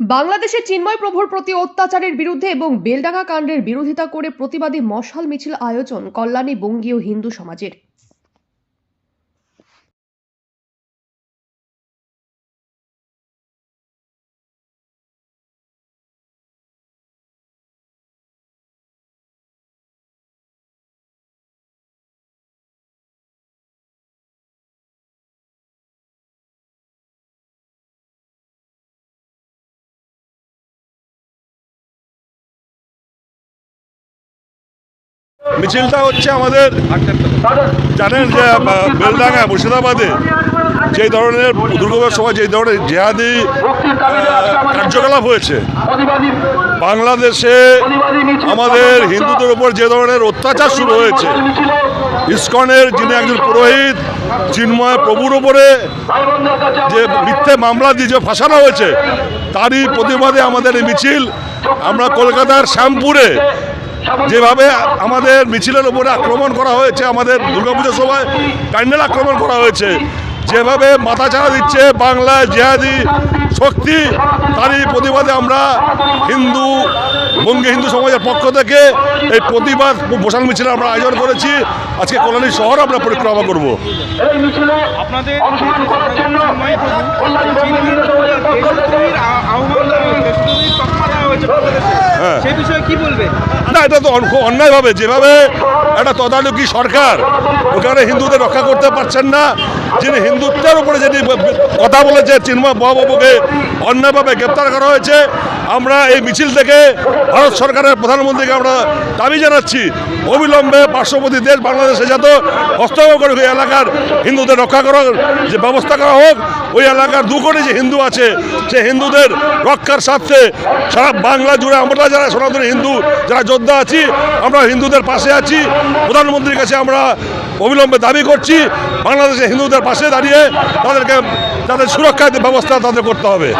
বাংলাদেশে চিন্ময় প্রভুর প্রতি অত্যাচারের বিরুদ্ধে এবং বেলডাঙ্গা কাণ্ডের বিরোধিতা করে প্রতিবাদী মশাল মিছিল আয়োজন কল্যাণী বঙ্গীয় হিন্দু সমাজের। মিছিলটা হচ্ছে আমাদের জানেন যে বেলডাঙ্গা, মুর্শিদাবাদে যে ধরনের দুর্গোবার সময় যে ধরনের জেহাদি কার্যকলাপ হয়েছে, বাংলাদেশে আমাদের হিন্দুদের উপর যে ধরনের অত্যাচার শুরু হয়েছে, ইস্কনের যিনি একজন পুরোহিত, চিন্ময় প্রভুর উপরে যে মিথ্যে মামলা দিয়ে যে ফাঁসানো হয়েছে, তারই প্রতিবাদে আমাদের এই মিছিল, আমরা কলকাতার শ্যামপুরে যেভাবে আমাদের মিছিলের উপরে আক্রমণ করা হয়েছে আমাদের দুর্গাপুজোর সময় প্যান্ডেল আক্রমণ করা হয়েছে যেভাবে মাথাচাড়া দিচ্ছে বাংলা জেহাদি শক্তি তারই প্রতিবাদে আমরা হিন্দু বঙ্গে হিন্দু সমাজের পক্ষ থেকে এই প্রতিবাদ মশাল মিছিল আমরা আয়োজন করেছি। আজকে কল্যাণী শহর আমরা পরিক্রমা করব। আপনাদের অংশগ্রহণ করার জন্য চিন্ময় প্রভু কল্যাণী চিন্ময় প্রভুর দেশদ্রোহীর আ- আহ্বান দেওয়া হয়েছে, দেশদ্রোহীর তকমা দেওয়া হয়েছে বাংলাদেশে। হ্যাঁ। সেই না, এটা তো অন্যায়ভাবে, যেভাবে একটা তদারকি সরকার, ওখানে হিন্দুদের রক্ষা করতে পারছেন না, যিনি হিন্দুত্বের উপরে যিনি কথা বলেছে, চিন্ময় মহাবাবুকে অন্যায়ভাবে গ্রেপ্তার করা হয়েছে, আমরা এই মিছিল থেকে ভারত সরকারের প্রধানমন্ত্রীকে আমরা দাবি জানাচ্ছি, অবিলম্বে পার্শ্ববর্তী দেশ বাংলাদেশে যাতে হস্তক্ষেপ করে এলাকার হিন্দুদের রক্ষা করার যে ব্যবস্থা করা হোক ওই এলাকার দু কোটি যে হিন্দু আছে সে হিন্দুদের রক্ষার স্বার্থে সারা বাংলা জুড়ে আমরা যারা সনাতন হিন্দু, যারা যোদ্ধা আছি, আমরা হিন্দুদের পাশে আছি। প্রধানমন্ত্রীর কাছে আমরা অবিলম্বে দাবি করছি, বাংলাদেশে হিন্দুদের পাশে দাঁড়িয়ে তাদেরকে, তাদের সুরক্ষার ব্যবস্থা তাদের করতে হবে।